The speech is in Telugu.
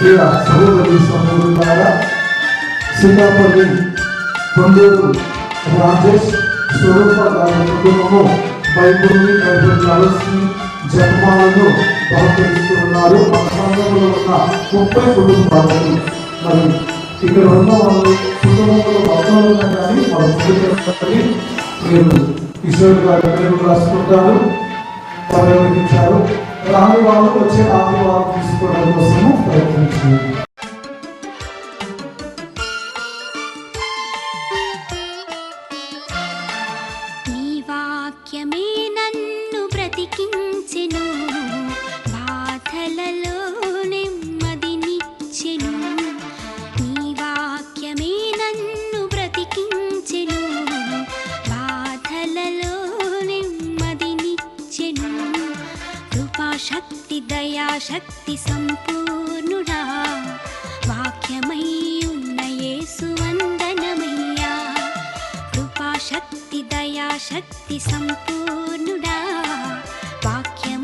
ప్రియ సహోదరు సహోదరులారా సింగాపూర్ని కొండూరు రాజేష్ స్వరూప గారి కుటుంబము బైబుల్ని బైబుల్ కలర్స్ని జన్మాలను బహుకరిస్తున్నారు. మన సంఘంలో ఉన్న ముప్పై కుటుంబాలను మరి ఇక్కడ ఉన్న వాళ్ళు కుటుంబంలో మొత్తం ఉన్నా కానీ వాళ్ళ కుటుంబాన్ని మీరు కిషోర్ గారు పేరు రాసుకుంటారు పర్యవేక్షించారు రాని వాళ్ళు వచ్చే వాక్యమే శక్తి దయా శక్తి సంపూర్ణుడా. వాక్యమై ఉన్న యేసు వందనమయ్యా. కృపా శక్తి దయా శక్తి సంపూర్ణుడా. వాక్యం